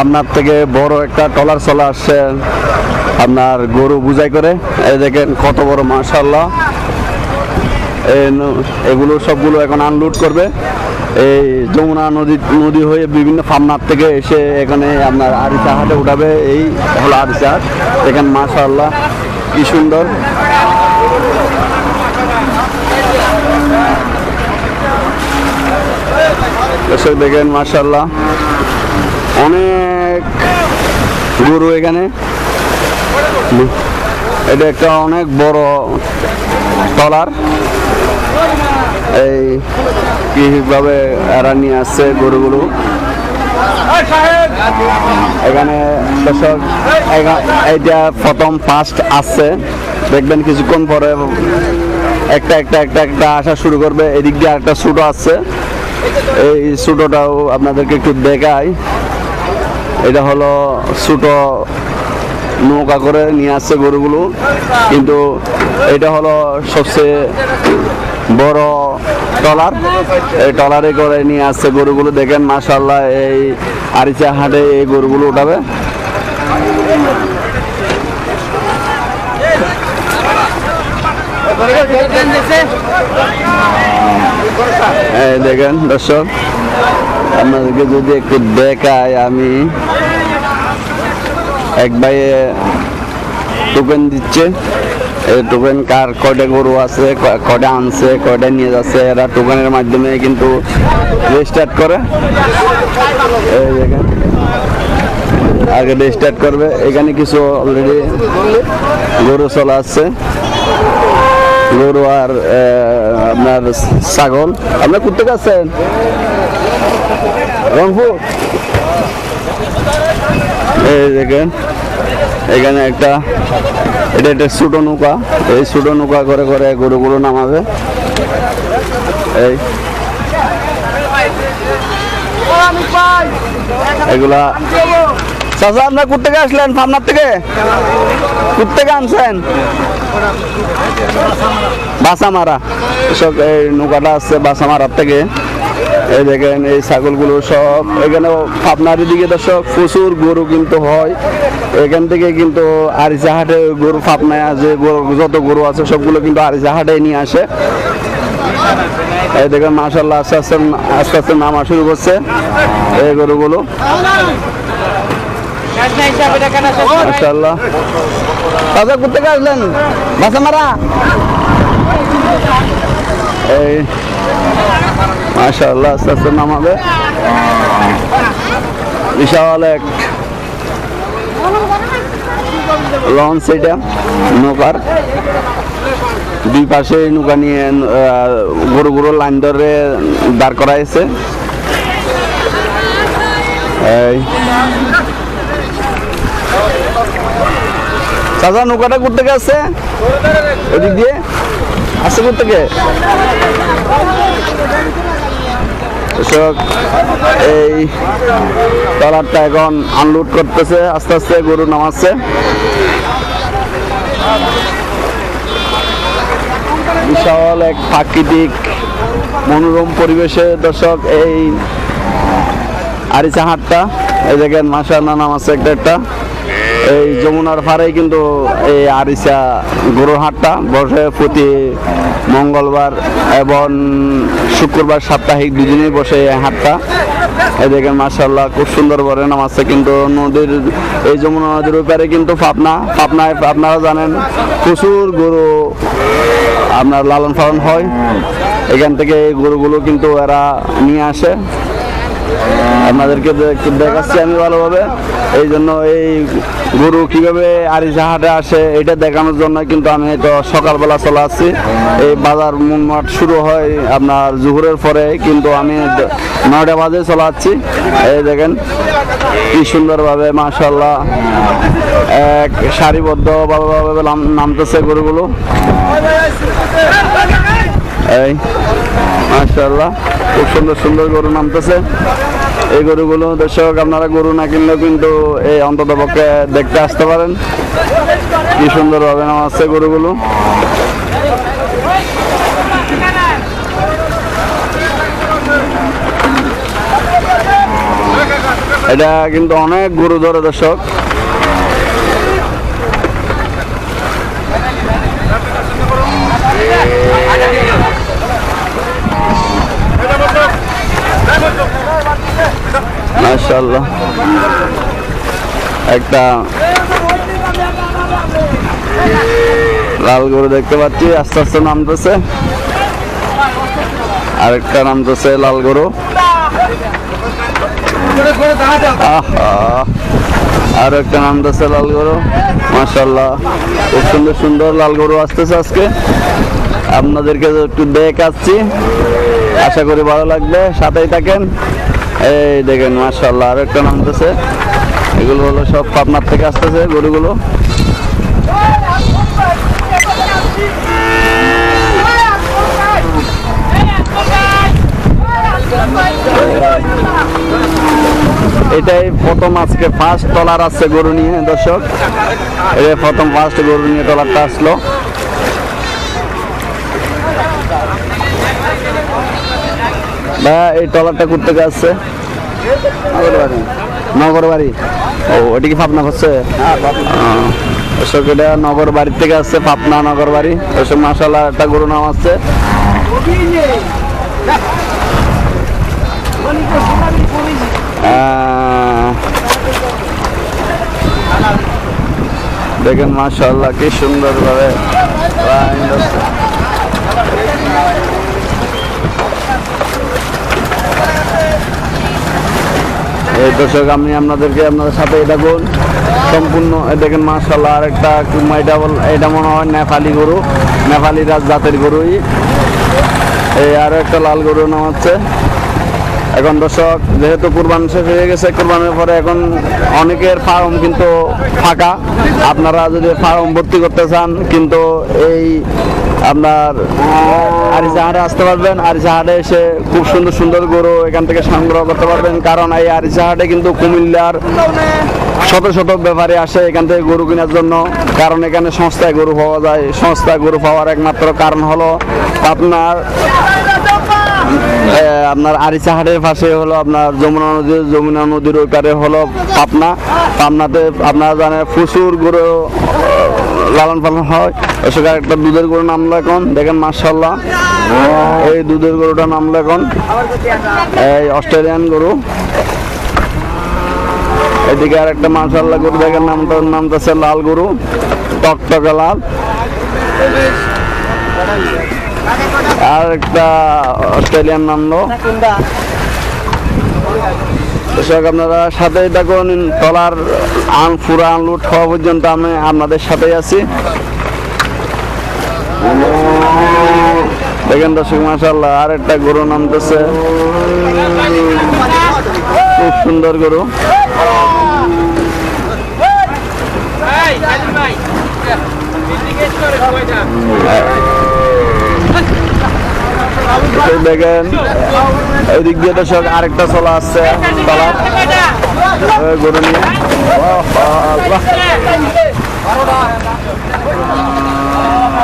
আপনার থেকে বড় একটা টলার চলে আসছে আপনার গরু বুঝাই করে। এই দেখেন কত বড় মাশাল্লাহ এই এগুলো সবগুলো এখন আনলোড করবে। এই যমুনা নদী নদী হয়ে বিভিন্ন ফার্মনার থেকে এসে এখানে আপনার আরিসা হাটে উঠাবে। এই হলো হাট। এখানে মাশাল্লাহ কি সুন্দর। দেখেন মাশাল্লাহ অনেক গরু এখানে। এটা একটা অনেক বড় টলার এই কীভাবে এরা নিয়ে আসছে গরুগুলো। এখানে দর্শক এইটা প্রথম ফার্স্ট আসছে। দেখবেন কিছুক্ষণ পরে একটা একটা একটা একটা আসা শুরু করবে। এদিক দিয়ে একটা ছোটো আসছে। এই ছোটোটাও আপনাদেরকে একটু দেখাই। এটা হলো ছোট নৌকা করে নিয়ে আসছে গরুগুলো। কিন্তু এটা হলো সবচেয়ে বড় টলার এই টলারে করে নিয়ে আসছে গরুগুলো। দেখেন মাশাল্লাহ এই আরিচা হাটে এই গরুগুলো উঠাবে। দেখেন দর্শক আপনাদেরকে যদি একটু দেখাই আমি, এক ভাইয়ে টোকেন দিচ্ছে। এই টোকেন কার কয়টা গরু আছে কয়টা আনছে, কয়টা নিয়ে যাচ্ছে, এরা টোকেনের মাধ্যমে কিন্তু রেজিস্টার্ট করে। আগে রেজিস্টার্ট করবে। এখানে কিছু অলরেডি গরু চলে আসছে। গরু আর আপনার ছাগল। আপনার কোথেকে আছেন? রংপুর। এই দেখেন, এখানে একটা, এটা একটা ছোটো নৌকা। এই ছোটো নৌকা করে করে গরুগুলো নামাবে। এই। এগুলা চাচা আপনার কোথ থেকে আসলেন? ফার্মার থেকে? কোথ থেকে আনছেন? বাসামারা। সব এই নৌকাটা আসছে বাসামারার থেকে। এই দেখেন, এই ছাগলগুলো সব, এখানে আপনার দিকে দর্শক, প্রচুর গরু কিন্তু হয়। এখান থেকে কিন্তু আরিসা হাটে গরু ফাপনায় যে যত গরু আছে সবগুলো কিন্তু আরিসা হাটে নিয়ে আসে। এই দেখেন মাসাল্লাহ আস্তে আস্তে আস্তে আস্তে নামা শুরু করছে এই গরুগুলো। আসলেন? বাসামারা এই মাশাআল্লাহ, আস্তে আস্তে নামাবে। বিশাল এক লঞ্চ এটা, নৌকার। দুই পাশে নৌকা নিয়ে গরু গরু লাইন ধরে দাঁড় করাইছে। এই। চাচা, নৌকাটা করতে গেছে ওদিক দিয়ে? থেকে? এই ট্রলারটা এখন আনলোড করতেছে, আস্তে আস্তে গরু নামাচ্ছে। বিশাল এক প্রাকৃতিক মনোরম পরিবেশে দর্শক, এই আরিচা হাটটা, এই দেখেন মাসাল্লাহ নামাচ্ছে একটা একটা। এই যমুনার পাড়েই কিন্তু এই আরিসা গরুর হাটটা বসে প্রতি মঙ্গলবার এবং শুক্রবার সাপ্তাহিক দুদিনেই বসে এই হাটটা। এই দেখেন মার্শাল্লাহ খুব সুন্দর করে নামাচ্ছে কিন্তু নদীর এই যমুনা নদীর ওপারে কিন্তু পাবনা। পাবনায় আপনারা জানেন প্রচুর গরু আপনার লালন পালন হয়। এখান থেকে গরুগুলো কিন্তু এরা নিয়ে আসে। আপনাদেরকে দেখাচ্ছি আমি ভালোভাবে। এই জন্য এই গরু কীভাবে আরিসা হাটে আসে, এটা দেখানোর জন্য কিন্তু আমি তো সকালবেলা চলে আসছি। এই বাজার মুনমাট শুরু হয় আপনার জুহুরের পরে, কিন্তু আমি নয়টা বাজে চলে আসছি। এই দেখেন, কি সুন্দরভাবে মাশাল্লাহ এক সারিবদ্ধভাবে নাম- নামতেছে গরুগুলো। এই মাশাল্লাহ খুব সুন্দর সুন্দর গরু নামতেছে। এই গরুগুলো দর্শক, আপনারা গরু না কিনলেও কিন্তু এই অন্তত পক্ষে দেখতে আসতে পারেন। কি সুন্দরভাবে নামাচ্ছে গরুগুলো। এটা কিন্তু অনেক গরু ধরে দর্শক। মাশাআল্লাহ। একটা লাল গরু দেখতে পাচ্ছি, আস্তে আস্তে নামতেছে। আরেকটা নামতেছে লাল গরু। আর একটা নামতেছে লাল গরু। মাশাল্লাহ খুব সুন্দর সুন্দর লাল গরু আসতেছে আজকে। আপনাদেরকে একটু দেখাচ্ছি। আশা করি ভালো লাগবে, সাথেই থাকেন। এই দেখেন মাশাল্লাহ আর একটা নামতেছে এগুলো হলো সব পাবনার থেকে আসতেছে গরুগুলো। এটাই প্রথম আজকে ফার্স্ট টলার আসছে গরু নিয়ে, দর্শক। এটা প্রথম ফার্স্ট গরু নিয়ে টলারটা আসলো। ভাইয়া এই টলারটা করতে আসছে? নগর বাড়ি ও ওটা কি পাবনা হচ্ছে? এটা নগর বাড়ি থেকে আসছে পাবনা নগর বাড়ি দর্শক মাসাল্লাহ একটা গরু নাম আসছে দেখেন মাশাল্লাহ কি সুন্দর ভাবে এই দর্শক, আমি আপনাদেরকে আপনাদের সাথে এটা বল সম্পূর্ণ দেখেন মাশাল্লাহ আর একটা এটা বল এটা মনে হয় নেপালি গরু, নেপালি রাজ জাতের গরুই। এই আরও একটা লাল গরু নাম হচ্ছে। এখন দর্শক, যেহেতু কুরবান শেষ হয়ে গেছে, কুরবানের পরে এখন অনেকের ফার্ম কিন্তু ফাঁকা। আপনারা যদি ফার্ম ভর্তি করতে চান, কিন্তু এই আপনার আরিসাহাটে আসতে পারবেন আরিসাহাটে এসে খুব সুন্দর সুন্দর গরু এখান থেকে সংগ্রহ করতে পারবেন, কারণ এই আরিসাহাটে কিন্তু কুমিল্লার শত শত ব্যাপারে আসে এখান থেকে গরু কেনার জন্য। কারণ এখানে সংস্থায় গরু পাওয়া যায় সংস্থায় গরু পাওয়ার একমাত্র কারণ হলো আপনার আপনার আরিচাহাটের পাশে হলো আপনার যমুনা নদী, যমুনা নদীর ওই পারে হলো পাবনা। পাবনাতে আপনারা জানেন প্রচুর গরু লালন পালন হয়। সেখানে একটা দুধের গরু নামলো এখন, দেখেন মার্শাল্লাহ এই দুধের গরুটা নামলো এখন। এই অস্ট্রেলিয়ান গরু। এদিকে আর একটা মার্শাল্লাহ গরু, দেখেন নামটা নামতেছে লাল গরু। টকটকে লাল। আর একটা অস্ট্রেলিয়ান নামলো। দর্শক আপনারা সাথেই থাকুন তলার আন পুরা আনলুট হওয়া পর্যন্ত আমি আপনাদের সাথেই আছি। দেখেন দর্শক মাসাল্লাহ আর একটা গরু নামতেছে। খুব সুন্দর গরু। দেখেন, এদিক দিয়ে আরেকটা চলা আসছে গরু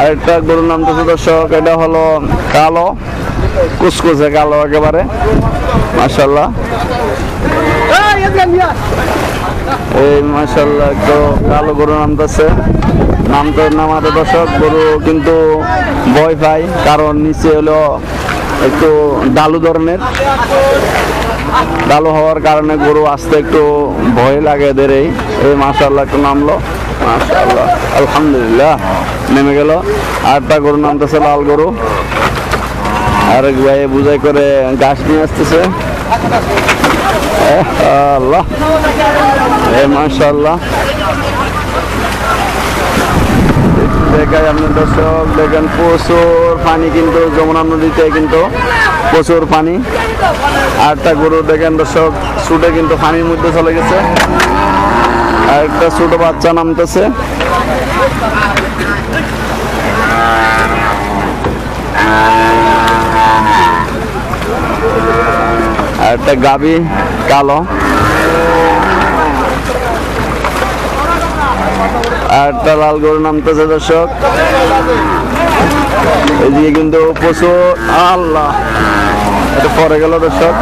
আরেকটা গরুর নাম তো দর্শক, এটা হলো কালো কুচকুচে কালো একেবারে। মাসাল্লাহ এই মাসাল্লাহ একটু কালো গরু নামতেছে। নামতে নামাতে দর্শক, গরু কিন্তু ভয় পায়, কারণ নিচে হলো একটু ডালু ধরনের। ডালু হওয়ার কারণে গরু আসতে একটু ভয় লাগে এদের এই। এই একটু নামলো। মাসাল্লাহ আলহামদুলিল্লাহ, নেমে গেল। আরটা গরু নামতেছে, লাল গরু। আরেক ভাই বুঝাই করে ঘাস নিয়ে আসতেছে। আল্লাহ এ মাশাল্লাহ দেখাই আপনি দর্শক, দেখেন প্রচুর পানি কিন্তু যমুনা নদীতে কিন্তু প্রচুর পানি। আরেকটা গরু দেখেন দর্শক, ছুটে কিন্তু পানির মধ্যে চলে গেছে। আর একটা ছোট বাচ্চা নামতেছে। আর একটা গাবি কালো। আর একটা লাল গরু নামতেছে দর্শক। এদিকে কিন্তু প্রচুর আল্লাহ, এটা পরে গেল দর্শক।